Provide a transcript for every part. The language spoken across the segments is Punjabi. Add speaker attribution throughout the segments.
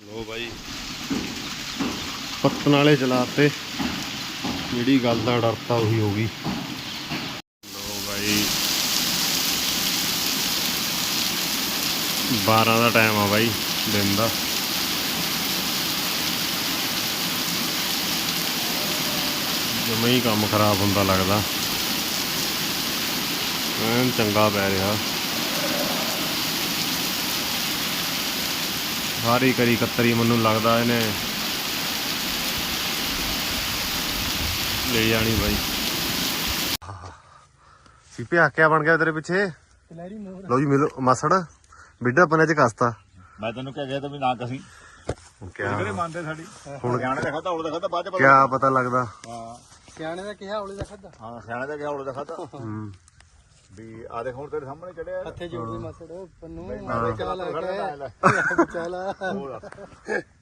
Speaker 1: ਲੋ ਬਾਈ। ਪੱਤਨ ਵਾਲੇ ਚਲਾਤੇ ਜਿਹੜੀ ਗੱਲ ਦਾ ਡਰ ਤਾ ਉਹੀ ਹੋ ਗਈ। ਲੋ ਬਾਈ। 12 ਦਾ ਟਾਈਮ ਆ ਬਾਈ ਦਿਨ ਦਾ। ਜਮੇ ਹੀ ਕੰਮ ਖਰਾਬ ਹੁੰਦਾ ਲੱਗਦਾ। ਐਨ ਚੰਗਾ ਪੈ ਰਿਹਾ। ਸਾਰੀ ਕਰੀ ਕਤਰੀ ਮੈਨੂੰ ਲੱਗਦਾ ਇਹਨੇ ਲੈ ਜਾਣੀ ਬਾਈ। ਸੀਪੇ ਆਕਿਆ ਬਣ ਗਿਆ ਤੇਰੇ ਪਿੱਛੇ?
Speaker 2: ਕਲੈਰੀ ਮੋਰ
Speaker 1: ਲਓ ਜੀ ਮਿਲੋ ਮਾਸੜ। ਬਿੱਡਾ ਪਨੇ ਚ ਕਸਤਾ।
Speaker 3: ਮੈਂ ਤੈਨੂੰ ਕਿਹਾ ਗਿਆ ਤਾਂ ਵੀ ਨਾ ਕਸੀ।
Speaker 1: ਕਿਆ?
Speaker 3: ਕਿਹੜੇ ਮੰਨਦੇ ਸਾਡੀ? ਹੁਣ ਸਿਆਣੇ ਦਾ ਖਾਦਾ ਉਲਦਾ ਖਾਦਾ ਬਾਅਦ ਚ ਪਤਾ
Speaker 1: ਕਿਆ ਪਤਾ ਲੱਗਦਾ?
Speaker 3: ਹਾਂ।
Speaker 2: ਸਿਆਣੇ ਦਾ ਕਿਹਾ ਔਲੇ ਦਾ ਖਾਦਾ
Speaker 3: ਹਾਂ ਸਿਆਣੇ ਦਾ ਕਿਹਾ ਉਲਦਾ ਖਾਦਾ
Speaker 1: ਹੂੰ।
Speaker 3: ਵੀ ਆ ਦੇਖ ਹੁਣ ਤੇਰੇ ਸਾਹਮਣੇ ਚੜਿਆ
Speaker 2: ਹੱਥੇ ਜੋੜਦੇ ਮਾਸੜ ਪੰਨੂ
Speaker 3: ਮੈਂ
Speaker 2: ਬਚਾ ਲਾ ਕੇ ਲਾ
Speaker 3: ਹੋਰ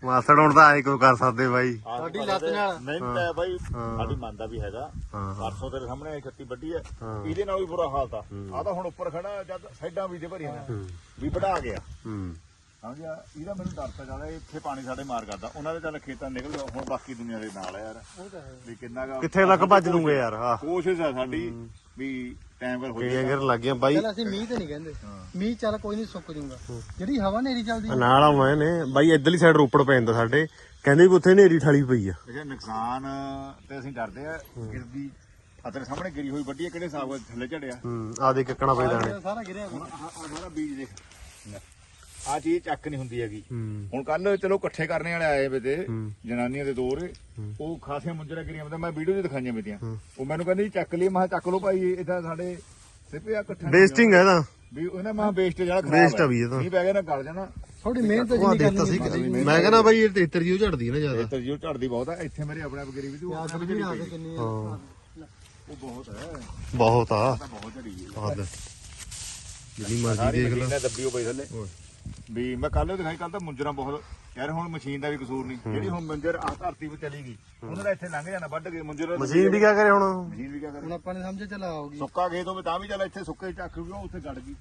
Speaker 1: ਮਾਸੜ ਹੁਣ ਤਾਂ ਆਏ ਕੋ ਕਰ ਸਕਦੇ ਬਾਈ।
Speaker 2: ਸਾਡੀ ਲੱਤ ਨਾਲ।
Speaker 3: ਨਹੀਂ ਤਾਂ ਬਾਈ ਸਾਡੀ ਮੰਨਦਾ ਵੀ ਹੈਗਾ।
Speaker 1: ਹਾਂ
Speaker 3: ਪਰਸੋਂ ਤੇਰੇ ਸਾਹਮਣੇ ਛੱਤੀ ਵੱਡੀ ਹੈ।
Speaker 1: ਹਾਂ।
Speaker 3: ਇਹਦੇ ਨਾਲ ਵੀ ਬੁਰਾ ਹਾਲ ਤਾਂ। ਆ ਤਾਂ ਹੁਣ ਉੱਪਰ ਖੜਾ ਜਦ ਸਾਈਡਾਂ ਵੀ ਤੇ ਭਰੀਆਂ ਨੇ। ਵੀ ਵਢਾ ਗਿਆ।
Speaker 1: ਹੂੰ।
Speaker 3: ਸਮਝਿਆ? ਇਹਦਾ ਮੈਨੂੰ ਡਰ ਤਾਂ ਜ਼ਿਆਦਾ ਇੱਥੇ ਪਾਣੀ ਸਾਡੇ ਮਾਰ ਕਰਦਾ। ਉਹਨਾਂ ਦੇ ਚੱਲ ਖੇਤਾਂ ਨਿਕਲ ਗਿਆ ਹੁਣ ਬਾਕੀ ਦੁਨੀਆ ਦੇ ਨਾਲ ਆ ਯਾਰ।
Speaker 2: ਹੈ।
Speaker 3: ਵੀ ਕਿੰਨਾ
Speaker 1: ਕਿੱਥੇ ਤੱਕ ਭੱਜ ਲੂੰਗੇ ਯਾਰ
Speaker 3: ਕੋਸ਼ਿਸ਼ ਆ ਸਾਡੀ ਵੀ ਟਾਈਮ ਪਰ ਹੋ
Speaker 1: ਕਈ
Speaker 3: ਜਾਏ
Speaker 1: ਅੰਗਰ ਲੱਗ ਗਿਆ ਬਾਈ।
Speaker 2: ਚਲ ਅਸੀਂ ਮੀਂਹ ਤੇ ਨਹੀਂ ਕਹਿੰਦੇ। ਮੀਂਹ ਚੱਲ ਕੋਈ ਨਹੀਂ ਸੁੱਕ ਜੂਗਾ ਜਿਹੜੀ ਹਵਾ ਨੇਰੀ ਚੱਲਦੀ
Speaker 1: ਨਾਲ ਆਉਣਾ ਇਹਨੇ। ਬਾਈ ਇਧਰਲੀ ਸਾਈਡ ਰੋਪੜ ਪੈ ਜਾਂਦਾ ਸਾਡੇ। ਕਹਿੰਦੇ ਵੀ ਉੱਥੇ ਨੇਰੀ ਠਾਲੀ ਪਈ ਆ।
Speaker 3: ਇਹ ਨੁਕਸਾਨ ਤੇ ਅਸੀਂ ਡਰਦੇ ਆ। ਗਿਰਦੀ ਆ ਤੇਰੇ ਸਾਹਮਣੇ ਗਿਰੀ ਹੋਈ ਵੱਡੀ ਕਿਹੜੇ ਹਿਸਾਬ ਨਾਲ ਥੱਲੇ ਝੜਿਆ।
Speaker 1: ਹੂੰ ਆ ਦੇ ਕਿੱਕਣਾ ਪਈ ਦਾਣੇ
Speaker 2: ਸਾਰਾ ਗਿਰਿਆ।
Speaker 3: ਹੁਣ ਆਹ ਆਹ ਸਾਰਾ ਬੀਜ ਦੇਖ। ਆ ਚੀਜ਼ ਚੱਕ ਨਹੀਂ ਹੁੰਦੀ ਹੈਗੀ।
Speaker 1: ਹੂੰ।
Speaker 3: ਹੁਣ ਕੱਲ ਚਲੋ ਇਕੱਠੇ ਕਰਨੇ ਵਾਲੇ ਆਏ ਵੇ ਤੇ
Speaker 1: ਹੂੰ।
Speaker 3: ਜਨਾਨੀਆਂ ਦੇ ਦੋਰ। ਉਹ ਖਾਸੀਆਂ ਮੁੰਜਰਾ ਗਿਰੀਆਂ ਮੈਂ ਮੈਂ ਵੀਡੀਓ 'ਚ ਦਿਖਾਈਆਂ ਮੇਰੀਆਂ ਉਹ ਮੈਨੂੰ ਕਹਿੰਦੇ ਜੀ ਚੱਕ ਲਈ ਮੈਂ ਕਿਹਾ ਚੱਕ ਲਓ ਭਾਈ ਇਦਾਂ ਸਾਡੇ ਸਿੱਪੇ ਆ ਇਕੱਠਾ
Speaker 1: ਵੇਸਟਿੰਗ ਹੈ ਤਾਂ।
Speaker 3: ਵੀ ਉਹਨਾਂ ਮਾ ਵੇਸਟ ਜਿਹੜਾ ਖਰਾਬ
Speaker 1: Waste ਆ ਵੀ ਇਹ ਤਾਂ।
Speaker 3: ਨਹੀਂ ਪੈ ਗਿਆ ਨਾ ਗਲ ਜਾਣਾ।
Speaker 2: ਥੋੜੀ ਮਿਹਨਤ
Speaker 1: ਉਹ
Speaker 2: ਜਿੰਨੀ
Speaker 1: ਦਿੱਤਾ ਸੀ
Speaker 2: ਕਰਨੀ
Speaker 1: ਮੈਂ ਕਹਿੰਦਾ ਬਾਈ ਇਹ 73 ਜੀ ਉਹ ਝੜਦੀ ਹੈ ਨਾ ਜ਼ਿਆਦਾ।
Speaker 3: ਇਹ ਤਾਂ ਜਿਉ ਝੜਦੀ ਬਹੁਤ ਆ। ਇੱਥੇ ਮੇਰੇ ਆਪਣੇ ਆਪ ਗਿਰੀ ਵੀ ਤੂੰ
Speaker 2: ਪਿਆਸ ਵੀ ਨਾ ਕੇ ਕਿੰਨੀ ਆ।
Speaker 1: ਹਾਂ।
Speaker 3: ਉਹ ਬਹੁਤ ਹੈ
Speaker 1: ਬਹੁਤ ਆ।
Speaker 3: ਤਾਂ ਬਹੁਤ ਝੜੀ ਹੈ
Speaker 1: ਹੱਦ ਜਿੰਨੀ ਮਰਜ਼ੀ
Speaker 3: ਸਾਰੀ
Speaker 1: ਦੇਖ ਲੈ।
Speaker 3: ਮਸ਼ੀਨਾਂ ਦੱਬੀ ਪਈ ਥੱਲੇ। ਵੀ ਮੈਂ ਕੱਲ ਦਿਖਾਈ ਕੱਲ ਤਾਂ ਮੁੰਜਰਾ ਬਹੁਤ ਯਾਰ ਹੁਣ ਮਸ਼ੀਨ ਦਾ ਵੀ ਕਸੂਰ ਨਹੀਂ। ਜਿਹੜੀ ਹੁਣ ਮੁੰਜਰ ਆ ਧਰਤੀ 'ਤੇ ਚਲੀ ਗਈ ਉਹਨਾਂ ਦਾ ਇੱਥੇ ਲੰਘ ਜਾਣਾ ਵੱਢ ਕੇ ਮੁੰਜਰ
Speaker 1: ਮਸ਼ੀਨ ਵੀ ਕਿਆ ਕਰੇ ਹੁਣ?
Speaker 3: ਮਸ਼ੀਨ ਵੀ ਕਿਆ
Speaker 2: ਹੁਣ
Speaker 3: ਕਰੇ
Speaker 2: ਆਪਾਂ ਨੇ ਸਮਝ ਚਲਾ ਆਉਗੀ।
Speaker 3: ਸੁੱਕਾ ਖੇਤ ਹੋਵੇ ਤਾਂ ਵੀ ਚੱਲ ਇੱਥੇ ਸੁੱਕੇ ਚੱਕ ਗਿਆ ਉੱਥੇ ਗੜ ਗਈ।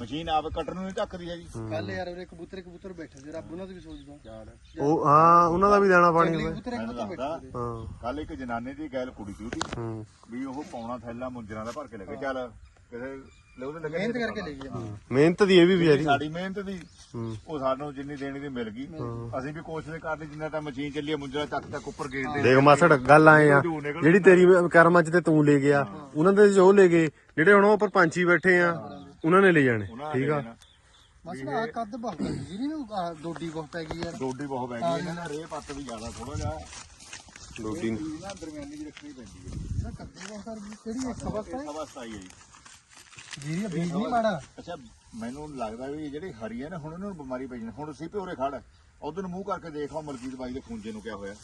Speaker 3: ਮਸ਼ੀਨ ਆਪ ਕੱਟਣ ਨੂੰ ਨਹੀਂ ਢੱਕਦੀ ਹੈਗੀ।
Speaker 2: ਕੱਲ ਯਾਰ ਉਹਰੇ ਕਬੂਤਰ ਕਬੂਤਰ ਬੈਠੇ ਸੀ ਰੱਬ ਉਹਨਾਂ ਤੇ ਵੀ ਸੋਚਦਾ
Speaker 3: ਯਾਰ।
Speaker 1: ਉਹ ਹਾਂ ਉਹਨਾਂ ਦਾ ਵੀ ਦੇਣਾ ਪਾਣੀ
Speaker 2: ਕਬੂਤਰ ਕਬੂਤਰ ਬੈਠੇ
Speaker 1: ਹਾਂ।
Speaker 3: ਕੱਲ ਇੱਕ ਜਨਾਨੇ ਦੀ ਗੈਲ ਕੁੜੀ ਸੀ ਉਹਦੀ ਵੀ ਉਹ ਪੌਣਾ ਥੈਲਾ ਮੁੰਜਰਾਂ ਦਾ ਭਰ ਕੇ ਲੱਗੇ ਚੱਲ ਕਿਸੇ ਲੈ
Speaker 2: ਮਿਹਨਤ ਕਰਕੇ ਲੈ ਗਿਆ
Speaker 1: ਮਿਹਨਤ ਦੀ ਇਹ ਵੀ ਵਿਚਾਰੀ
Speaker 3: ਸਾਡੀ ਮਿਹਨਤ ਦੀ
Speaker 1: ਹੂੰ।
Speaker 3: ਉਹ ਸਾਨੂੰ ਜਿੰਨੀ ਦੇਣੀ ਦੀ ਮਿਲ ਗਈ। ਅਸੀਂ ਵੀ ਕੋਸ਼ਿਸ਼ ਕਰਦੇ ਜਿੰਨਾ ਤਾਂ ਮਸ਼ੀਨ ਚੱਲੀ ਹੈ ਮੁੰਜਰਾ ਚੱਕ ਚੱਕ ਉੱਪਰ ਗੇੜਦੇ
Speaker 1: ਦੇਖ ਮਾਸੜ ਗੱਲ ਆਏ ਆ। ਜਿਹੜੀ ਤੇਰੀ ਕਰਮਾਂ ਚ ਤੇ ਤੂੰ ਲੈ ਗਿਆ ਉਹਨਾਂ ਦੇ ਜੋ ਲੈ ਗਏ ਜਿਹੜੇ ਹੁਣ ਉਹ ਉੱਪਰ ਪੰਛੀ ਬੈਠੇ ਆ ਉਹਨਾਂ ਨੇ ਲੈ ਜਾਣੇ
Speaker 3: ਉਹਨਾਂ
Speaker 1: ਠੀਕ ਆ?
Speaker 3: ਨੇ
Speaker 2: ਮਸਲਾ ਆ ਕੱਦ ਬਹੁਤ ਹੈ ਜਿਹੜੀ ਨੂੰ ਆਹ ਡੋਡੀ ਬਹੁਤ ਪੈ ਗਈ ਯਾਰ
Speaker 3: ਡੋਡੀ ਬਹੁਤ ਪੈ ਗਈ ਇਹਨਾਂ ਦਾ ਰੇ ਪੱਤ ਵੀ ਜ਼ਿਆਦਾ ਥੋੜਾ ਜਿਹਾ।
Speaker 1: ਡੋਡੀ
Speaker 3: ਇਹਨਾਂ ਦਰਮਿਆਨੀ ਦੀ ਰੱਖਣੀ ਪੈਂਦੀ ਹੈ
Speaker 2: ਇਹਦਾ ਕੱਦ ਬਹੁਤ ਕਰ ਗਈ ਕਿਹੜੀ ਇੱਕ ਅਵਸਥਾ ਹੈ
Speaker 3: ਅਵਸਥਾ ਹੀ ਹੈ ਜੀ।
Speaker 2: ਜੀਰੀ ਬੀਜ ਨਹੀਂ ਮਾੜਾ।
Speaker 3: ਅੱਛਾ ਮੈਨੂੰ ਲੱਗਦਾ ਵੀ ਜਿਹੜੀ ਹਰੀ ਹੈ ਨਾ ਹੁਣ ਇਹਨਾਂ ਨੂੰ ਬਿਮਾਰੀ ਪੈ ਜਾਣੀ। ਹੁਣ ਸੀ ਪਿਓਰੇ ਖੜ। ਉਧਰ ਨੂੰ ਮੂੰਹ ਕਰਕੇ ਦੇਖੋ ਮਲਕੀਤ ਬਾਈ ਦੇ ਖੂੰਜੇ ਨੂੰ ਕਿਆ ਹੋਇਆ।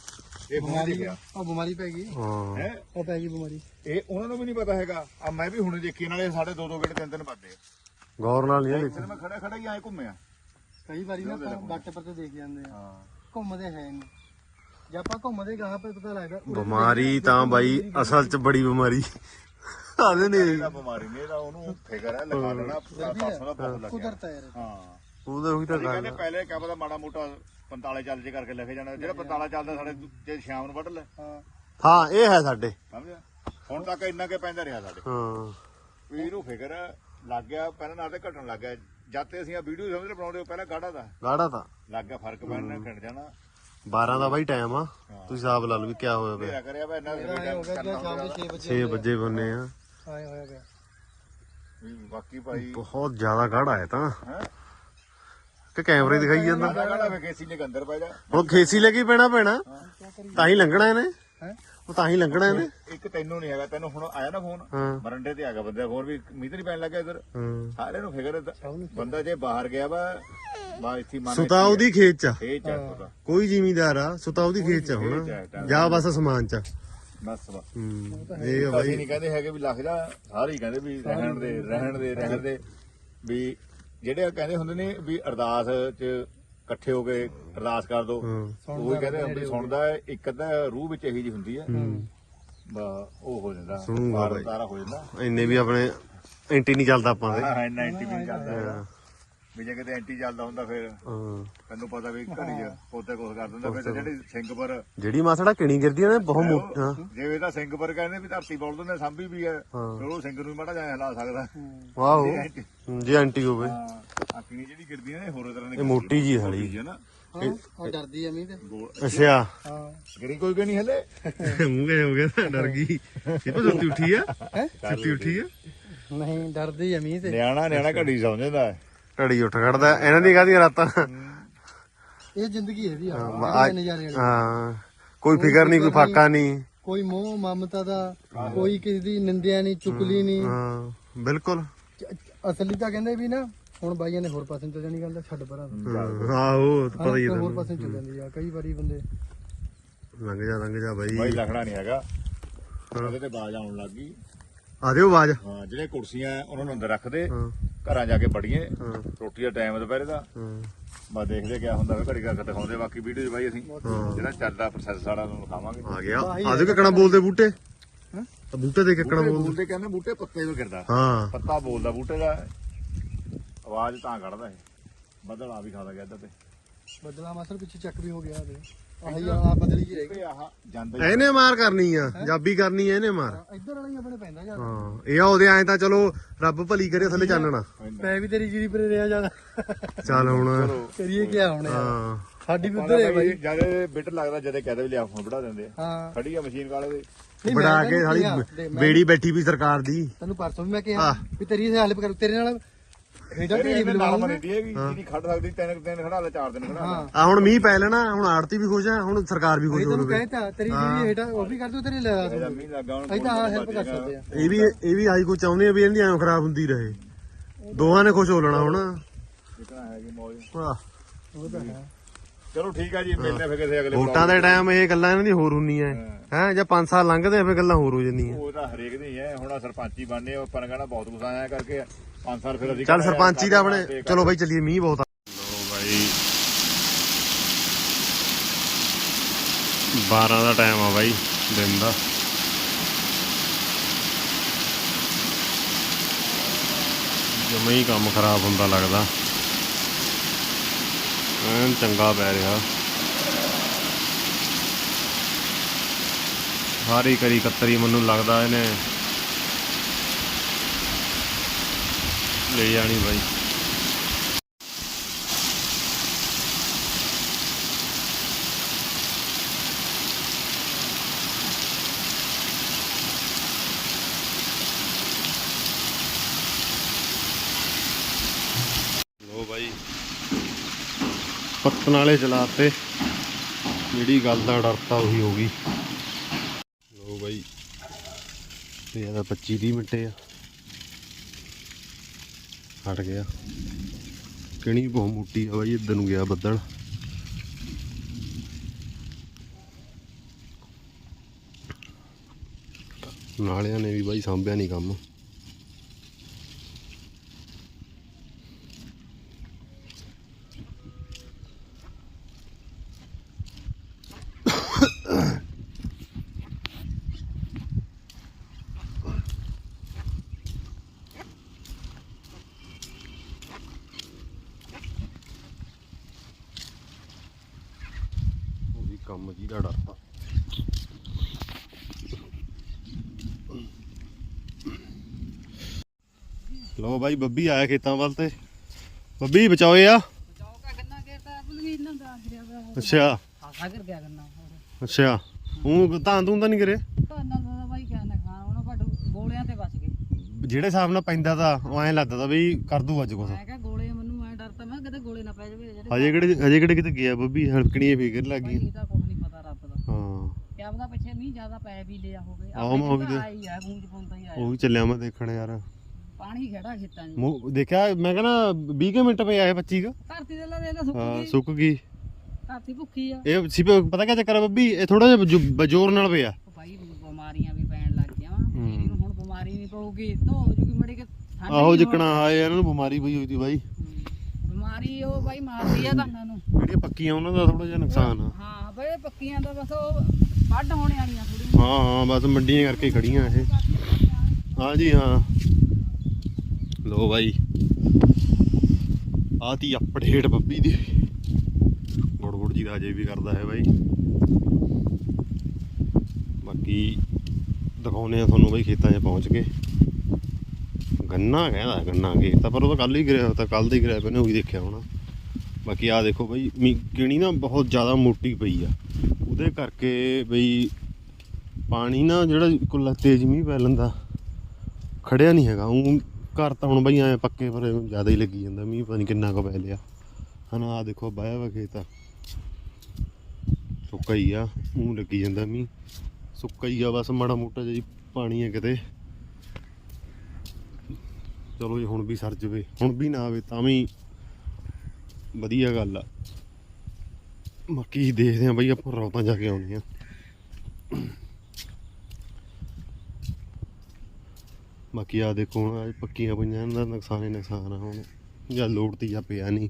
Speaker 3: ਇਹ ਹੁਣ
Speaker 2: ਬਿਮਾਰੀ
Speaker 3: ਦੇਖਿਆ
Speaker 2: ਉਹ ਬਿਮਾਰੀ ਪੈ ਗਈ।
Speaker 1: ਹਾਂ।
Speaker 3: ਹੈ?
Speaker 2: ਉਹ ਪੈ ਗਈ ਬਿਮਾਰੀ?
Speaker 3: ਇਹ ਉਹਨਾਂ ਨੂੰ ਵੀ ਨਹੀਂ ਪਤਾ ਹੈਗਾ। ਆ ਮੈਂ ਵੀ ਹੁਣ ਦੇਖੀ ਨਾਲੇ ਸਾਡੇ ਦੋ ਦੋ ਗੇੜੇ ਤਿੰਨ ਤਿੰਨ ਵੱਜਦੇ ਆ।
Speaker 1: ਗੌਰ ਨਾਲ ਨਹੀਂ
Speaker 3: ਇੱਕ ਦਿਨ ਮੈਂ ਖੜਾ ਖੜਾ ਹੀ ਐ ਘੁੰਮਿਆ।
Speaker 2: ਕਈ ਵਾਰੀ ਨਾ ਆਪਾਂ ਬਾਟੇ ਪਰ ਤੇ ਦੇਖ ਜਾਂਦੇ ਆ।
Speaker 3: ਹਾਂ।
Speaker 2: ਘੁੰਮਦੇ ਹੈ ਨਹੀਂ ਜੇ ਆਪਾਂ ਘੁੰਮਦੇ ਗਾਹਾਂ ਪੇ ਪਤਾ ਲੱਗਦਾ ਉਰੇ
Speaker 1: ਬਿਮਾਰੀ ਤਾਂ ਬਾਈ ਅਸਲ ਚ ਬੜੀ ਬਿਮਾਰੀ। ਆਦੇ ਨੇ।
Speaker 3: ਇਹਦਾ ਬਿਮਾਰੀ ਨਹੀਂ ਇਹਦਾ ਉਹਨੂੰ ਫਿਕਰ ਹੈ ਲਿਖਾ ਲੈਣਾ ਪਾਸੋਂ ਦਾ ਬਹੁਤ ਲੱਗਿਆ।
Speaker 2: ਕੁਦਰਤ ਹੈ ਯਾਰ
Speaker 3: ਹਾਂ।
Speaker 1: ਉਹਦੇ ਉਹੀ ਤਾਂ
Speaker 3: ਅਸੀਂ
Speaker 1: ਗੱਲ
Speaker 3: ਕਹਿੰਦੇ ਪਹਿਲੇ ਕਿਆ ਪਤਾ ਮਾੜਾ ਮੋਟਾ 45 ਚੱਲ ਜੇ ਕਰਕੇ ਲਿਖੇ ਜਾਣਾ ਜਿਹੜਾ 45 ਚੱਲਦਾ ਸਾਡੇ ਜੇ ਸ਼ਾਮ ਨੂੰ ਵੱਢ ਲੈ।
Speaker 2: ਹਾਂ।
Speaker 1: ਹਾਂ ਇਹ ਹੈ ਸਾਡੇ।
Speaker 3: ਸਮਝਿਆ? ਹੁਣ ਤੱਕ ਇੰਨਾ ਕੇ ਪੈਂਦਾ ਰਿਹਾ ਸਾਡੇ।
Speaker 1: ਹਾਂ।
Speaker 3: ਵੀ ਇਹਨੂੰ ਫਿਕਰ ਹੈ, ਲੱਗ ਗਿਆ ਪਹਿਲਾਂ ਨਾਲ ਤੇ ਘਟਣ ਲੱਗ ਗਿਆ। ਜਦ ਤੇ ਅਸੀਂ ਆ ਵੀਡੀਓ ਸਮਝ ਬਣਾਉਂਦੇ ਹੋ ਪਹਿਲਾਂ ਗਾੜਾ ਦਾ।
Speaker 1: ਗਾੜਾ ਤਾਂ
Speaker 3: ਲੱਗ ਗਿਆ ਫ਼ਰਕ ਪੈਣਾ ਘਟ ਜਾਣਾ।
Speaker 1: 12 ਦਾ ਬਾਈ ਟਾਈਮ ਆ। ਤੁਸੀਂ ਹਿਸਾਬ ਲਾ ਲਓ ਵੀ ਕਿਆ ਹੋਇਆ ਪਿਆ।
Speaker 3: ਮੇਰਾ ਕਰਿਆ ਵਾ ਇੰਨਾ
Speaker 2: ਮੇਰਾ ਹੋ ਗਿਆ ਕਿ ਸ਼ਾਮ ਦੇ 6 ਵਜੇ
Speaker 1: 6 ਵਜੇ ਬੰਨੇ ਆ।
Speaker 2: ਆਏ ਹੋਇਆ ਗਿਆ
Speaker 3: ਵੀ ਬਾਕੀ ਭਾਈ
Speaker 1: ਬਹੁਤ ਜ਼ਿਆਦਾ ਗਾੜਾ ਹੈ ਤਾਂ।
Speaker 3: ਹੈ?
Speaker 1: ਕਿ ਕੈਮਰੇ ਦਿਖਾਈ ਜਾਂਦਾ।
Speaker 3: ਗਾੜਾ ਵੇ ਕੇਸੀ ਨੇ ਅੰਦਰ ਪੈ ਜਾ।
Speaker 1: ਹੁਣ ਖੇਸੀ ਲੈ ਕੇ ਹੀ ਪੈਣਾ ਪੈਣਾ। ਤਾਂ ਹੀ ਲੰਘਣਾ ਇਹਨੇ।
Speaker 2: ਹੈ?
Speaker 1: ਉਹ ਤਾਂ ਹੀ ਲੰਘਣਾ ਇਹਨੇ।
Speaker 3: ਇੱਕ ਤੈਨੂੰ ਨਹੀਂ ਹੈਗਾ ਤੈਨੂੰ ਹੁਣ ਆਇਆ ਨਾ ਫੋਨ। ਮਰੰਡੇ ਤੇ ਆ ਗਿਆ ਬੰਦੇ ਹੋਰ ਵੀ ਮੀਂਹ ਤੇ ਨਹੀਂ ਪੈਣ ਲੱਗਾ ਇਧਰ।
Speaker 1: ਹਾਂ।
Speaker 3: ਸਾਰਿਆਂ ਨੂੰ ਫਿਕਰ ਹੈ। ਬੰਦਾ ਜੇ ਬਾਹਰ ਗਿਆ ਵਾ ਬਾ ਇੱਥੇ ਮੰਨ
Speaker 1: ਸੁਤਾ ਉਹਦੀ ਖੇਤ ਚ ਆ।
Speaker 3: ਇਹ ਚੱਕ ਪਤਾ
Speaker 1: ਕੋਈ ਜ਼ਿਮੀਦਾਰ ਆ ਸੁਤਾ ਉਹਦੀ ਖੇਤ ਚ ਆ ਹੁਣ ਜਾ ਬਸ ਅਸਮਾਨ ਚ।
Speaker 3: ਬਸ ਬਸ
Speaker 1: ਹੂੰ। ਇਹ ਆ
Speaker 3: ਅਸੀਂ
Speaker 1: ਬਾਈ
Speaker 3: ਨਹੀਂ ਕਹਿੰਦੇ ਹੈਗੇ ਵੀ ਲੱਖ ਜਾ ਸਾਰੇ ਹੀ ਕਹਿੰਦੇ ਵੀ ਰਹਿਣ ਦੇ ਰਹਿਣ ਦੇ ਰਹਿਣ ਦੇ। ਵੀ ਜਿਹੜੇ ਕਹਿੰਦੇ ਹੁੰਦੇ ਨੇ ਵੀ ਅਰਦਾਸ ਚ ਇਕੱਠੇ ਹੋ ਕੇ ਅਰਦਾਸ ਕਰ ਦੋ
Speaker 1: ਹਾਂ।
Speaker 3: ਉਹ ਹੀ ਕਹਿੰਦੇ ਵੀ ਸੁਣਦਾ ਹੈ, ਇੱਕ ਅੱਧਾ ਰੂਹ ਵਿੱਚ ਇਹੀ ਜੀ ਹੁੰਦੀ ਹੈ। ਬਾ ਉਹ ਹੋ ਜਾਂਦਾ
Speaker 1: ਸੁਣੂਗਾ
Speaker 3: ਬਾਹਰ
Speaker 1: ਬਾਈ।
Speaker 3: ਤਾਰਾ ਹੋ ਜਾਂਦਾ।
Speaker 1: ਇੰਨੇ ਵੀ ਆਪਣੇ ਐਂਟੀ ਨਹੀਂ ਚੱਲਦਾ ਆਪਾਂ ਦੇ।
Speaker 3: ਹਾਂ 90 ਵੀ ਚੱਲਦਾ। ਹੈ। ਵੀ ਜੇ ਕਿਤੇ ਐਂਟੀ ਚੱਲਦਾ ਹੁੰਦਾ ਫਿਰ
Speaker 1: ਹਾਂ।
Speaker 3: ਤੈਨੂੰ ਪਤਾ ਵੀ ਘੜੀ ਚ ਪੋਤੇ ਕੁਛ ਕਰ ਦਿੰਦਾ ਫਿਰ ਤਾਂ ਜਿਹੜੀ ਸਿੰਘ ਪਰ
Speaker 1: ਜਿਹੜੀ ਮਾਸੜਾ ਕਿਣੀ ਗਿਰਦੀ ਆ ਨਾ ਬਹੁਤ ਮੋਟੀ ਹਾਂ।
Speaker 3: ਜੇ ਇਹਦਾ ਸਿੰਘ ਪਰ ਕਹਿੰਦੇ ਵੀ ਧਰਤੀ ਬੋਲ ਦਿੰਦੇ ਸਾਂਭੀ ਵੀ ਹੈ
Speaker 1: ਹਾਂ।
Speaker 3: ਫਿਰ ਉਹ ਸਿੰਘ ਨੂੰ ਮਾੜਾ ਜਿਹਾ ਹਿਲਾ ਸਕਦਾ।
Speaker 1: ਵਾਓ
Speaker 3: ਜੇ ਐਂਟੀ-
Speaker 1: ਹੋਵੇ।
Speaker 3: ਹਾਂ ਆਕਣੀ ਜਿਹੜੀ ਗਿਰਦੀਆਂ ਨੇ ਹੋਰ ਤਰ੍ਹਾਂ ਦੀ
Speaker 1: ਇਹ ਮੋਟੀ ਜੀ ਸਾਲੀ।
Speaker 3: ਹੈ ਨਾ।
Speaker 2: ਹਾਂ ਆ ਡਰਦੀ ਆ ਮੀਂਹ ਤੇ।
Speaker 3: ਗੋਲ
Speaker 1: ਅੱਛਾ।
Speaker 2: ਹਾਂ।
Speaker 3: ਗਿਰੀ ਕੋਈ ਨਹੀਂ ਹਲੇ?
Speaker 1: ਮੂੰਹ ਕੇ ਹੋ ਗਿਆ? ਡਰ ਗਈ। ਇਹ ਤਾਂ ਸੁੱਤੀ ਉੱਠੀ ਆ। ਸੁੱਤੀ ਉੱਠੀ ਆ।
Speaker 2: ਨਹੀਂ ਡਰਦੀ ਆ ਮੀਂਹ ਤੇ।
Speaker 3: ਨਿਆਣਾ ਨਿਆਣਾ ਘੜੀ ਸਮਝਦਾ। ਹੈ
Speaker 1: ਢੜੀ ਉੱਠ ਖੜਦਾ ਇਹਨਾਂ ਦੀ ਕਾਹਦੀਆਂ ਰਾਤਾਂ?
Speaker 2: ਇਹ ਜ਼ਿੰਦਗੀ ਇਹਦੀ ਆ
Speaker 1: ਆ-
Speaker 2: ਇਹ ਨਜ਼ਾਰੇ ਵਾਲੀ।
Speaker 1: ਹਾਂ ਕੋਈ ਫਿਕਰ ਨਹੀਂ ਕੋਈ ਫਾਕਾ ਨਹੀਂ।
Speaker 2: ਕੋਈ ਮੋਹ ਮਮਤਾ ਦਾ ਕੋਈ ਕਿਸੇ ਦੀ ਨਿੰਦਿਆ ਨਹੀਂ ਚੁਗਲੀ ਨਹੀਂ।
Speaker 1: ਹਾਂ ਬਿਲਕੁਲ।
Speaker 2: ਚ- ਅਸਲੀ ਤਾਂ ਕਹਿੰਦੇ ਵੀ ਨਾ ਹੁਣ ਬਾਈਆਂ ਨੇ ਹੋਰ ਪਾਸੇ ਨੂੰ ਚੱਲ ਜਾਣੀ ਗੱਲ ਤਾਂ ਛੱਡ ਪਰਾਂ
Speaker 1: ਆਹੋ ਪਤਾ ਹੀ
Speaker 2: ਹਾਂ,
Speaker 1: ਹੈ
Speaker 2: ਹੋਰ ਪਾਸੇ ਨੂੰ ਚੱਲ ਜਾਂਦੀ ਆ ਕਈ ਵਾਰੀ ਬੰਦੇ।
Speaker 1: ਲੰਘ ਜਾ ਲੰਘ ਜਾ
Speaker 3: ਬਾਈ।
Speaker 1: ਬਾਈ
Speaker 3: ਲਖਣਾ ਨਹੀਂ ਹੈਗਾ। ਉਹਦੇ ਤੇ ਬਾਜ ਆਉਣ ਲੱਗ ਗਈ।
Speaker 1: ਆ ਦਿਓ ਆਵਾਜ਼।
Speaker 3: ਹਾਂ ਜਿਹੜੇ ਕੁਰਸੀਆਂ ਉਹਨਾਂ ਨੂੰ ਅੰਦਰ ਰੱਖਦੇ
Speaker 1: ਹਾਂ।
Speaker 3: ਘਰਾਂ ਜਾ ਕੇ ਬੜੀਏ
Speaker 1: ਹਾਂ।
Speaker 3: ਰੋਟੀ ਦਾ ਟਾਈਮ ਦੁਪਹਿਰੇ ਦਾ।
Speaker 1: ਹਾਂ।
Speaker 3: ਬਸ ਦੇਖਦੇ ਕਿਆ ਹੁੰਦਾ ਵਾ ਘੜੀ ਕਰਕੇ ਦਿਖਾਉਂਦੇ ਬਾਕੀ ਵੀਡੀਓ 'ਚ ਬਾਈ ਅਸੀਂ। ਜਿਹੜਾ ਚੱਲਦਾ ਪ੍ਰੋਸੈਸ ਸਾਰਾ ਤੁਹਾਨੂੰ ਦਿਖਾਵਾਂਗੇ
Speaker 1: ਆ ਗਿਆ। ਆ ਦਿਓ ਕਿਕਣਾ ਬੋਲਦੇ ਬੂਟੇ। ਆ ਬੂਟੇ ਦੇ ਕਿਕਣਾ
Speaker 3: ਬੂਟੇ ਬੋਲਦੇ। ਕਹਿੰਦੇ ਬੂਟੇ ਪੱਤੇ ਵੀ ਗਿਰਦਾ।
Speaker 1: ਹਾਂ।
Speaker 3: ਪੱਤਾ ਬੋਲਦਾ ਬੂਟੇ ਦਾ। ਆਵਾਜ਼ ਤਾਂ ਕੱਢਦਾ ਇਹ। ਬੱਦਲ ਆ ਵੀ ਖਾਦਾ ਗਿਆ ਇੱਧਰ ਤੇ।
Speaker 2: ਬਦਲਾ ਮਾਸਰ ਪਿੱਛੇ ਚੱਕ ਵੀ ਹੋ ਗਿਆ ਤੇ ਆਹੀ ਆ ਬਦਲੀ ਜੀ ਰਹਿ ਗਈ
Speaker 3: ਤੇ ਆਹ। ਜਾਂਦਾ
Speaker 1: ਇਹਨੇ ਮਾਰ ਕਰਨੀ ਆ ਜਾਬੀ ਕਰਨੀ ਆ ਇਹਨੇ ਮਾਰ।
Speaker 2: ਇੱਧਰ ਵਾਲਾ ਹੀ ਆਪਣੇ ਪੈਂਦਾ ਯਾਰ
Speaker 1: ਹਾਂ ਇਹ ਆ ਉਹਦੇ ਐ ਤਾਂ ਚਲੋ ਰੱਬ ਭਲੀ ਕਰੇ ਥੱਲੇ ਚਾਨਣਾ।
Speaker 2: ਮੈਂ ਵੀ ਤੇਰੀ ਜੀਰੀ ਪਰੇ ਰਿਹਾ ਜ਼ਿਆਦਾ।
Speaker 1: ਚੱਲ ਹੁਣ।
Speaker 2: ਕਰੀਏ ਕੀ ਹੁਣ
Speaker 1: ਹਾਂ।
Speaker 2: ਸਾਡੀ ਵੀ ਉੱਧਰ ਹੈ ਬਾਈ।
Speaker 3: ਜਦ ਬਿੱਟ ਲੱਗਦਾ ਜਦੇ ਕਹਦੇ ਵੀ ਲਿਆ ਫੋਨ ਵੜਾ ਦਿੰਦੇ
Speaker 2: ਹਾਂ।
Speaker 3: ਖੜੀ ਆ ਮਸ਼ੀਨ ਕਾਲੇ ਦੇ।
Speaker 1: ਬੜਾ ਕੇ ਸਾਲੀ ਬੇੜੀ ਬੈਠੀ ਵੀ ਸਰਕਾਰ ਦੀ।
Speaker 2: ਤੈਨੂੰ ਪਰਸੋਂ ਵੀ ਮੈਂ ਕਿਹਾ ਵੀ ਤੇਰੀ ਹੈਲਪ ਕਰ ਤੇਰੇ ਨਾਲ ਖੇਡਾਂ
Speaker 3: ਤੇਰੇ
Speaker 2: ਢੇਰੀ
Speaker 3: ਨਾਲ
Speaker 2: ਬਿਲਵਾਉਂਗਾ
Speaker 3: ਮਨ ਦੀ ਹੈਗੀ ਜਿਹੜੀ ਖੜ ਸਕਦੀ ਤਿੰਨ ਦਿਨ ਖੜਾ ਲੈ ਚਾਰ ਦਿਨ ਖੜਾ ਲੈ।
Speaker 2: ਹਾਂ।
Speaker 1: ਆ ਹੁਣ ਮੀਂਹ ਪੈ ਲੈਣਾ ਹੁਣ ਆੜਤੀ ਵੀ ਖੁਸ਼ ਆ ਹੁਣ ਸਰਕਾਰ ਵੀ ਖੁਸ਼
Speaker 2: ਇਹ
Speaker 1: ਹੋ
Speaker 2: ਤੈਨੂੰ
Speaker 1: ਲਵੇ
Speaker 2: ਕਹਿਤਾ ਤੇਰੀ ਜਿਹੜੀ ਹੇਠਾਂ ਉਹ ਵੀ ਕਰ ਦੂ ਤੇਰੀ ਲਗਾ ਦੂੰ
Speaker 3: ਜੰਮੀ ਲੱਗਾ ਹੁਣ
Speaker 2: ਅਸੀਂ ਤਾਂ ਹੈਲਪ ਕਰ ਸਕਦੇ ਆ।
Speaker 1: ਇਹ ਵੀ ਇਹ ਵੀ ਆਈ ਕੋ ਚਾਹੁੰਦੇ ਆ ਵੀ ਇਹਦੀ ਐਂ ਖਰਾਬ ਹੁੰਦੀ ਰਹੇ। ਦੋਹਾਂ ਨੇ ਖੁਸ਼ ਹੋ ਲੈਣਾ ਹੁਣ।
Speaker 3: ਜਿੱਕਣਾ ਹੈਗੀ ਮੌਜ।
Speaker 1: ਵਾਹ।
Speaker 2: ਉਹ ਤਾਂ ਹੈ।
Speaker 3: ਚਲੋ ਠੀਕ ਆ ਜੀ ਮਿਲਦੇ ਫਿਰ ਕਿਸੇ ਅਗਲੇ
Speaker 1: ਵੋਟਾਂ ਦੇ ਟਾਈਮ ਇਹ ਗੱਲਾਂ ਇਹਨਾਂ ਦੀ ਹੋਰ ਹੁੰਦੀਆਂ ਹੈ। ਜਾਂ 5 ਸਾਲ ਲੰਘਦੇ ਆ ਫਿਰ ਗੱਲਾਂ ਹੋਰ ਹੋ ਜਾਂਦੀਆਂ।
Speaker 3: ਉਹ ਤਾਂ ਹਰੇਕ ਦੀ ਹੈ ਹੁਣ ਆਹ ਸਰਪੰਚੀ ਬਣਨੇ ਆਪਾਂ ਨੇ ਕਹਿਣਾ ਬਹੁਤ ਕੁਛ ਆਇਆ ਕਰਕੇ 5 ਸਾਲ ਫਿਰ ਅਸੀਂ
Speaker 1: ਚੱਲ
Speaker 3: ਕਹਿਣਾ
Speaker 1: ਸਰਪੰਚੀ ਦਾ ਆਪਣੇ ਚਲੋ ਬਾਈ ਚੱਲੀਏ ਮੀਂਹ ਬਹੁਤ ਆ। ਲੋ ਬਾਈ 12 ਦਾ ਟਾਈਮ ਆ ਬਾਈ ਦਿਨ ਦਾ। ਜਮੇ ਹੀ ਕੰਮ ਖਰਾਬ ਹੁੰਦਾ ਲੱਗਦਾ। ਐਨ ਚੰਗਾ ਪੈ ਰਿਹਾ। ਸਾਰੀ ਕਰੀ ਕਤਰੀ ਮੈਨੂੰ ਲੱਗਦਾ ਇਹਨੇ ਲੈ ਜਾਣੀ ਬਾਈ। ਲੋ ਬਾਈ। ਪੱਤਨ ਵਾਲੇ ਚਲਾਤੇ ਜਿਹੜੀ ਗੱਲ ਦਾ ਡਰ ਤਾ ਉਹੀ ਹੋ ਗਈ। ਲੋ ਬਾਈ। ਤੇ ਇਹਦਾ 25 30 ਮਿੰਟੇ ਆ। ਹਟ ਗਿਆ। ਕਿਣੀ ਬਹੁਤ ਮੋਟੀ ਆ ਬਾਈ, ਇੱਧਰ ਨੂੰ ਗਿਆ ਬੱਦਲ। ਨਾਲਿਆਂ ਨੇ ਵੀ ਬਾਈ ਸਾਂਭਿਆ ਨਹੀਂ ਕੰਮ। ਜਿਹਦਾ ਡਰਦਾ ਲੋ ਬਾਈ ਬੱਬੀ ਆਇਆ ਖੇਤਾਂ ਵੱਲ ਤੇ। ਬੱਬੀ ਬਚਾਓਏ ਆ। ਅੱਛਾ।
Speaker 4: ਆਸਾ ਕਰ ਗਿਆ
Speaker 1: ਅੱਛਾ। ਉਹ ਤਾਂ ਤੂੰ ਤਾਂ ਨਹੀਂ ਕਰੇ?
Speaker 4: ਤਾਂ ਨਾ ਦਾ ਬਾਈ ਕਿਆ ਨਾ ਖਾਣਾ ਉਹਨਾਂ ਘੱਟ ਗੋਲਿਆਂ ਤੇ ਬਚ ਗਏ
Speaker 1: ਜਿਹੜੇ ਹਿਸਾਬ ਨਾਲ ਪੈਂਦਾ ਤਾਂ ਉਹ ਐਂ ਲੱਗਦਾ ਤਾ ਵੀ ਕਰ ਦੂ ਅੱਜ ਕੁਛ।
Speaker 4: ਮੈਂ ਕਿਹਾ ਗੋਲੇ ਮੈਨੂੰ ਐ ਡਰ ਤਾਂ ਮੈਂ ਕਿਤੇ ਗੋਲੇ ਨਾ ਪੈ ਜਾਵੇ ਜਿਹੜੇ
Speaker 1: ਹਜੇ ਕਿਹੜੇ ਹਜੇ ਕਿਹੜੇ ਕਿਤੇ ਗਿਆ ਬੱਬੀ ਹਲਕਣੀ ਫਿਕਰ ਲੱਗ ਗਈ
Speaker 4: ਭਾਈ ਤਾਂ ਕੁਝ ਨਹੀਂ ਪਤਾ ਰੱਬ ਦਾ
Speaker 1: ਹਾਂ
Speaker 4: ਕਿਆ ਪਤਾ ਪਿੱਛੇ ਮੀਂਹ ਜ਼ਿਆਦਾ ਪੈ ਵੀ ਲਿਆ ਹੋਵੇ
Speaker 1: ਆਹੋ, ਮੈਂ ਉਹ ਵੀ
Speaker 4: ਆਈ ਆ ਗੂੰਜ ਪੁੰਦਾ ਹੀ
Speaker 1: ਉਹ
Speaker 4: ਆਇਆ
Speaker 1: ਵੀ ਚੱਲਿਆ ਮੈਂ ਦੇਖਣ ਯਾਰ।
Speaker 4: ਪਾਣੀ ਖੜਾ ਖੇਤਾਂ 'ਚ।
Speaker 1: ਮੂੰਹ- ਦੇਖਿਆ ਮੈਂ ਕਹਿੰਦਾ 20 ਕੁ ਮਿੰਟ ਪਏ ਆਏ 25 ਕੁ।
Speaker 4: ਧਰਤੀ ਦੇ ਲਾ ਦੇ ਲਾ ਸੁੱਕ
Speaker 1: ਹਾਂ
Speaker 4: ਗਈ।
Speaker 1: ਸੁੱਕ ਗਈ।
Speaker 4: ਧਰਤੀ ਭੁੱਖੀ ਆ।
Speaker 1: ਇਹ ਸੀ ਪਤਾ ਕਿਆ ਚੱਕਰ ਆ ਬੱਬੀ? ਇਹ ਥੋੜਾ ਜਿਹਾ ਜੋ- ਬਜ਼ੋਰ ਨਾਲ ਪਿਆ।
Speaker 4: ਉਹ ਭਾਈ ਬਿਮਾਰੀਆਂ ਵੀ ਪੈਣ ਲੱਗ ਗਈਆਂ ਵਾ। ਇਹਦੀ ਨੂੰ ਹੁਣ ਬਿਮਾਰੀ ਨਹੀਂ ਪਊਗੀ ਧੋ ਜੂਗੀ ਮੜੀ ਕਿ ਠੰਡ
Speaker 1: ਆਹੋ ਜਿੱਕਣਾ ਆਏ ਇਹਨਾਂ ਨੂੰ ਬਿਮਾਰੀ ਪਈ ਹੋਈ ਸੀ ਬਾਈ।
Speaker 4: ਬਿਮਾਰੀ ਉਹ ਭਾਈ ਮਾਰਦੀ ਆ ਧਾਨਾਂ ਨੂੰ
Speaker 1: ਜਿਹੜੀਆਂ ਪੱਕੀਆਂ ਉਹਨਾਂ ਦਾ ਥੋੜਾ ਜਿਹਾ ਨੁਕਸਾਨ ਆ।
Speaker 4: ਹਾਂ ਬਈ ਪੱਕੀਆਂ ਦਾ ਬਸ ਉਹ ਵੱਢ ਹੋਣੇ ਵਾਲੀਆਂ ਥੋੜੀ
Speaker 1: ਹਾਂ ਹਾਂ, ਬਸ ਮੰਡੀਆਂ ਕਰਕੇ ਖੜੀਆਂ ਇਹ। ਹਾਂ ਜੀ, ਹਾਂ। ਲੋ ਬਾਈ। ਆਹ ਤੀ ਅਪਡੇਟ ਬੱਬੀ ਦੀ। ਗੁੜ ਗੁੜ ਜੀ ਦਾ ਅਜੇ ਵੀ ਕਰਦਾ ਹੈ ਬਾਈ। ਬਾਕੀ ਦਿਖਾਉਨੇ ਆ ਤੁਹਾਨੂੰ ਬਾਈ ਖੇਤਾਂ 'ਚ ਪਹੁੰਚ ਕੇ। ਗੰਨਾ ਕਹਿੰਦਾ ਗੰਨਾ ਖੇਤ ਤਾਂ ਪਰ ਉਹ ਤਾਂ ਕੱਲ ਹੀ ਗਿਰਿਆ ਤਾਂ ਕੱਲ ਦੀ ਗਿਰਿਆ ਪੈਨੇ ਉਹ ਵੀ ਦੇਖਿਆ ਹੋਣਾ। ਬਾਕੀ ਆ ਦੇਖੋ ਬਈ, ਮੀ ਕਿਣੀ ਨਾ ਬਹੁਤ ਜ਼ਿਆਦਾ ਮੋਟੀ ਪਈ ਆ। ਉਹਦੇ ਕਰਕੇ ਬਈ ਪਾਣੀ ਨਾ ਜਿਹੜਾ ਕੁੱਲਾ ਤੇਜ਼ ਮੀਂਹ ਪੈ ਲੈਂਦਾ, ਖੜਿਆ ਨਹੀਂ ਹੈਗਾ। ਉਹ ਘਰ ਤਾਂ ਹੁਣ ਬਈ ਐ ਪੱਕੇ ਪਰ ਜ਼ਿਆਦਾ ਹੀ ਲੱਗੀ ਜਾਂਦਾ, ਮੀਂਹ ਪਤਾ ਨਹੀਂ ਕਿੰਨਾ ਕੁ ਪੈ ਲਿਆ। ਹਨਾ ਆ ਦੇਖੋ ਬਾਇਆ ਵਾ ਖੇਤ ਆ। ਸੁੱਕਾ ਹੀ ਆ ਮੂੰਹ ਲੱਗੀ ਜਾਂਦਾ ਮੀਂਹ। ਸੁੱਕਾ ਹੀ ਆ, ਬਸ ਮਾੜਾ ਮੋਟਾ ਜਿਹਾ ਹੀ ਪਾਣੀ ਹੈ ਕਿਤੇ। ਚਲੋ ਜੀ, ਹੁਣ ਵੀ ਸਰ ਜਵੇ, ਹੁਣ ਵੀ ਨਾ ਆਵੇ ਤਾਂ ਵੀ ਵਧੀਆ ਗੱਲ ਆ। ਬਾਕੀ ਦੇਖਦੇ ਆ ਬਈ ਆਪਾਂ ਰੌਤਾਂ ਜਾ ਕੇ ਆਉਣੀਆਂ। ਬਾਕੀ ਆ ਦੇਖੋ ਹੁਣ ਪੱਕੀਆਂ ਪਈਆਂ ਇਹਨਾਂ ਦਾ ਨੁਕਸਾਨ ਹੀ ਨੁਕਸਾਨ ਆ ਹੁਣ। ਜਾਂ ਲੋੜ ਤੀ ਜਾਂ ਪਿਆ ਨਹੀਂ।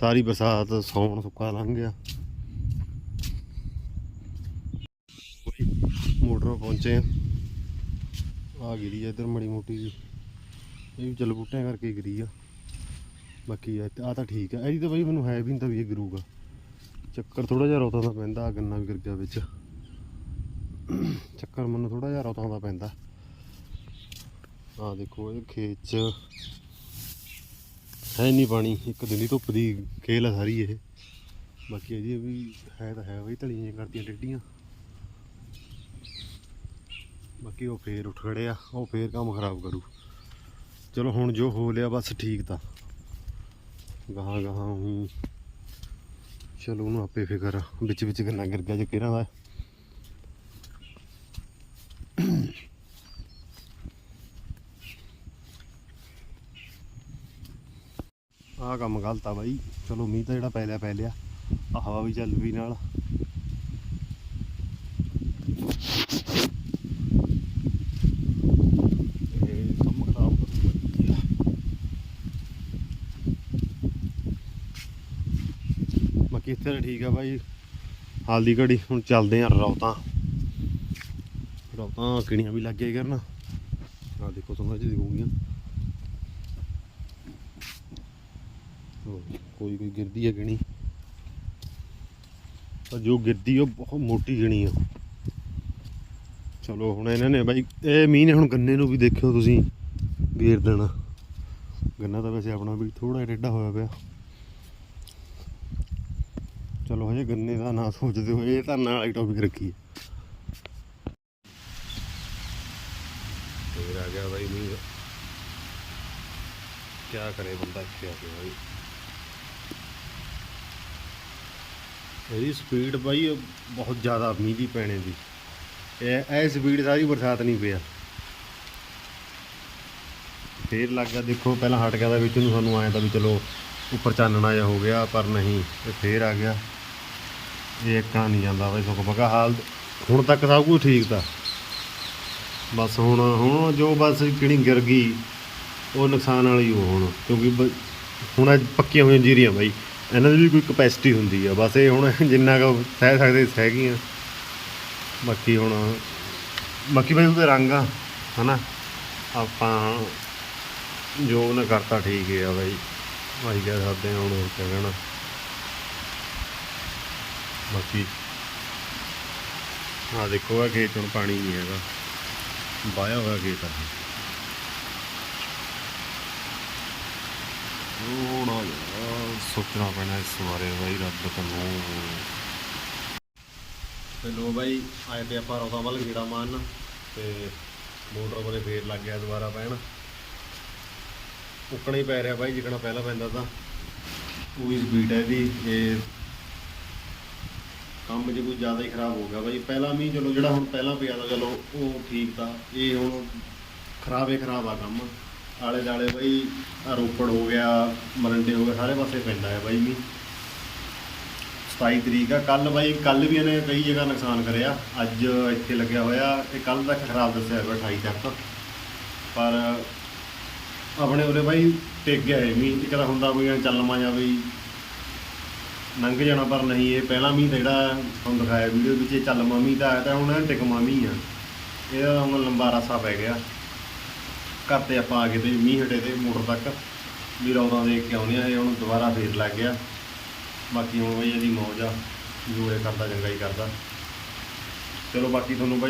Speaker 1: ਸਾਰੀ ਬਰਸਾਤ ਸੌਣ ਸੁੱਕਾ ਲੰਘ ਗਿਆ। ਬਈ, ਮੋਟਰੋਂ ਪਹੁੰਚੇ ਆ। ਆ ਗਿਰੀ ਆ ਇੱਧਰ ਮੜੀ ਮੋਟੀ ਜੀ ਇਹ ਵੀ ਚੱਲ ਬੂਟਿਆਂ ਕਰਕੇ ਗਿਰੀ ਆ। ਬਾਕੀ ਆ ਤਾਂ ਠੀਕ ਆ। ਇਹਦੀ ਤਾਂ ਬਈ ਮੈਨੂੰ ਹੈ ਵੀ ਨਹੀਂ ਤਾਂ ਵੀ ਇਹ ਗਿਰੂਗਾ। ਚੱਕਰ ਥੋੜਾ ਜਿਹਾ ਰੌਤਾਂ ਦਾ ਪੈਂਦਾ ਗੰਨਾ ਵੀ ਗਿਰ ਗਿਆ ਵਿੱਚ। ਚੱਕਰ ਮੈਨੂੰ ਥੋੜਾ ਜਿਹਾ ਰੌਤਾਂ ਦਾ ਪੈਂਦਾ। ਆ ਦੇਖੋ ਇਹ ਖੇਤ ਚ ਹੈ ਨਹੀਂ ਪਾਣੀ। ਇੱਕ ਦਿਨ ਦੀ ਧੁੱਪ ਦੀ ਖੇਲ ਆ ਸਾਰੀ ਇਹ। ਬਾਕੀ ਇਹਦੀ ਵੀ ਹੈ ਤਾਂ ਹੈ ਬਈ, ਧਲੀਆਂ ਜਿਹੀਆਂ ਕਰਦੀਆਂ ਟੇਡੀਆਂ। ਬਾਕੀ ਉਹ ਫੇਰ ਉੱਠ ਖੜੇ ਆ ਉਹ ਫੇਰ ਕੰਮ ਖਰਾਬ ਕਰੂ। ਚਲੋ ਹੁਣ ਜੋ ਹੋ ਲਿਆ ਬਸ ਠੀਕ ਤਾਂ। ਗਾਹਾਂ ਗਾਹਾਂ ਹੁਣ ਚਲੋ ਉਹਨੂੰ ਆਪੇ ਫਿਕਰ ਵਿੱਚ ਵਿੱਚ ਕਿੰਨਾ ਗਿਰ ਗਿਆ ਜੇ ਕਿਹਨਾਂ ਦਾ ਆਹ ਕੰਮ ਗਲਤ ਆ ਬਾਈ। ਚਲੋ ਮੀਂਹ ਤਾਂ ਜਿਹੜਾ ਪੈ ਲਿਆ ਪੈ ਲਿਆ। ਆ ਹਵਾ ਵੀ ਚੱਲ ਵੀ ਨਾਲ ਇਹ ਕੰਮ ਖਰਾਬ ਕਰ ਦਿੱਤਾ ਬਾਕੀ ਠੀਕ ਆ ਬਾਈ। ਹਾਲ ਦੀ ਘੜੀ, ਹੁਣ ਚੱਲਦੇ ਆ ਰੌਤਾਂ। ਰੌਤਾਂ ਕਿਣੀਆਂ ਵੀ ਲੱਗ ਗਏ ਕਰਨ। ਆ ਦੇਖੋ ਤੁਹਾਨੂੰ ਅੱਜ ਦਿਖੂਗੀਆਂ ਕੋਈ ਕੋਈ ਗਿਰਦੀ ਹੈ ਗਿਣੀ? ਪਰ ਜੋ ਗਿਰਦੀ ਉਹ ਬਹੁਤ ਮੋਟੀ ਗਿਣੀ ਆ। ਚਲੋ, ਹੁਣ ਇਹਨਾਂ ਨੇ ਬਾਈ, ਇਹ ਮੀਂਹ ਨੇ ਹੁਣ ਗੰਨੇ ਨੂੰ ਵੀ ਦੇਖਿਓ ਤੁਸੀਂ। ਗੇਰ ਦੇਣਾ। ਗੰਨਾ ਤਾਂ ਵੈਸੇ ਆਪਣਾ ਵੀ ਥੋੜਾ ਟੇਢਾ ਹੋਇਆ ਪਿਆ। ਚਲੋ ਹਜੇ ਗੰਨੇ ਦਾ ਨਾ ਸੋਚਦੇ ਹੋਏ, ਇਹ ਤਾਂ ਨਾਲ ਵਾਲੀ ਟੌਪਿਕ ਰੱਖੀ ਹੈ। ਫੇਰ ਗਿਆ ਬਾਈ ਮੀਂਹ। ਕਿਆ ਕਰੇ ਬੰਦਾ ਇੱਥੇ ਆ ਕੇ ਬਾਈ? ਇਹਦੀ ਸਪੀਡ ਬਾਈ ਬਹੁਤ ਜ਼ਿਆਦਾ ਮੀਂਹ ਦੀ ਪੈਣੇ ਦੀ। ਇਹ ਇਹ ਸਪੀਡ ਸਾਰੀ ਬਰਸਾਤ ਨਹੀਂ ਪਿਆ। ਫੇਰ ਲੱਗ ਗਿਆ, ਦੇਖੋ, ਪਹਿਲਾਂ ਹਟ ਗਿਆ ਦਾ ਵਿੱਚ ਨੂੰ ਸਾਨੂੰ ਆਇਆ ਤਾਂ ਵੀ ਚਲੋ ਉੱਪਰ ਚਾਨਣਾ ਜਿਹਾ ਹੋ ਗਿਆ, ਪਰ ਨਹੀਂ ਇਹ ਫੇਰ ਆ ਗਿਆ। ਇਹ ਇੱਕਾਂ ਨਹੀਂ ਜਾਂਦਾ ਬਈ ਸੁੱਕ ਪੱਕਾ ਹਾਲ ਹੁਣ ਤੱਕ ਸਭ ਕੁਝ ਠੀਕ ਤਾਂ। ਬਸ ਹੁਣ ਹੁਣ ਜੋ ਬਸ ਕਿਹੜੀ ਗਿਰ ਗਈ, ਉਹ ਨੁਕਸਾਨ ਵਾਲੀ ਉਹ ਹੁਣ, ਕਿਉਂਕਿ ਬ- ਹੁਣ ਇਹ ਪੱਕੀਆਂ ਹੋਈਆਂ ਜੀਰੀਆਂ ਬਾਈ। ਇਹਨਾਂ ਦੀ ਵੀ ਕੋਈ ਕਪੈਸਿਟੀ ਹੁੰਦੀ ਆ, ਬਸ ਇਹ ਹੁਣ ਜਿੰਨਾ ਕੁ ਸਹਿ ਸਕਦੇ ਸਹਿ ਗਈਆਂ। ਬਾਕੀ ਹੁਣ, ਬਾਕੀ ਬਾਈ ਉਹਦੇ ਰੰਗ ਆ, ਹਨਾ? ਆਪਾਂ ਜੋ ਉਹਨੇ ਕਰਤਾ ਠੀਕ ਹੀ ਆ ਬਾਈ। ਭਾਈ ਕਹਿ ਸਕਦੇ ਆ ਹੁਣ ਹੋਰ ਕਿਆ ਕਹਿਣਾ। ਬਾਕੀ ਆ ਦੇਖੋ ਆ ਖੇਤ ਹੁਣ ਪਾਣੀ ਨਹੀਂ ਹੈਗਾ। ਵਾਇਆ ਹੋਇਆ ਖੇਤ ਆ ਥੋੜਾ ਜਿਹਾ ਸੋਚਣਾ ਪੈਣਾ ਇਸ ਬਾਰੇ ਬਾਈ ਰੱਬ ਤੈਨੂੰ। ਤੇ ਲੋ ਬਾਈ ਆਏ ਤੇ ਆਪਾਂ ਰੌਦਾ ਵੱਲ ਗੇੜਾ ਮਾਰਨ ਤੇ ਮੋਟਰ ਬਲੇ ਫੇਰ ਲੱਗ ਗਿਆ ਦੁਬਾਰਾ ਪੈਣ। ਉੱਕਣਾ ਹੀ ਪੈ ਰਿਹਾ ਬਾਈ, ਜਿਕਣਾ ਪਹਿਲਾਂ ਪੈਂਦਾ ਤਾਂ। ਪੂਰੀ ਸਪੀਡ ਹੈ ਇਹਦੀ ਇਹ ਕੰਮ ਜੇ ਕੋਈ ਜ਼ਿਆਦਾ ਹੀ ਖਰਾਬ ਹੋ ਗਿਆ ਬਾਈ। ਪਹਿਲਾਂ ਮੀਂਹ ਚਲੋ, ਜਿਹੜਾ ਹੁਣ ਪਹਿਲਾਂ ਪਿਆ ਤਾਂ ਚਲੋ, ਉਹ ਠੀਕ ਤਾਂ। ਇਹ ਹੁਣ ਖਰਾਬ ਹੀ ਖਰਾਬ ਆ ਕੰਮ। ਆਲੇ ਦਾਲੇ ਬਾਈ ਰੋਪੜ ਹੋ ਗਿਆ, ਮਰੰਡੇ ਹੋ ਗਿਆ ਸਾਰੇ ਪਾਸੇ ਪੈਂਦਾ ਹੈ ਬਾਈ ਮੀਂਹ। 27 ਤਰੀਕ ਆ। ਕੱਲ ਬਾਈ ਕੱਲ ਵੀ ਇਹਨੇ ਕਈ ਜਗ੍ਹਾ ਨੁਕਸਾਨ ਕਰਿਆ। ਅੱਜ ਇੱਥੇ ਲੱਗਿਆ ਹੋਇਆ, ਇਹ ਕੱਲ ਤੱਕ ਖਰਾਬ ਦੱਸਿਆ ਹੋਇਆ 28 ਤੱਕ। ਪਰ ਆਪਣੇ ਉਰੇ ਬਾਈ ਟਿਕ ਗਿਆ ਇਹ ਮੀਂਹ, ਇੱਕ ਤਾਂ ਹੁੰਦਾ ਕੋਈ ਐਂ ਚੱਲਮਾ ਜਾਂ ਬਈ ਲੰਘ ਜਾਣਾ ਪਰ ਨਹੀਂ, ਇਹ ਪਹਿਲਾ ਮੀਂਹ ਤਾਂ ਜਿਹੜਾ ਤੁਹਾਨੂੰ ਦਿਖਾਇਆ ਵੀਡੀਓ ਵਿੱਚ, ਇਹ ਚੱਲ ਚੱਲਮਾ ਮੀਂਹ ਤਾਂ ਆਇਆ ਤਾਂ ਹੁਣ ਇਹ ਟਿਕਮਾ ਮੀਂਹ ਆ। ਇਹਦਾ ਹੁਣ ਲੰਬਾ ਰਸਾ ਪੈ ਗਿਆ। ਘਰ ਤੇ ਆਪਾਂ ਆ ਗਏ ਤੇ ਮੀਂਹ ਹਟੇ ਤੇ ਮੋਟਰ ਤੱਕ। ਵੀ ਰੌਦਾਂ ਦੇਖ ਕੇ ਆਉਂਦੇ ਆ, ਇਹ ਹੁਣ ਦੁਬਾਰਾ ਫੇਰ ਲੱਗ ਗਿਆ। ਬਾਕੀ ਹੁਣ ਬਈ ਇਹਦੀ ਮੌਜ ਆ, ਜੋ ਕਰਦਾ, ਚੰਗਾ ਹੀ ਕਰਦਾ। ਚਲੋ ਬਾਕੀ ਤੁਹਾਨੂੰ ਬਾਈ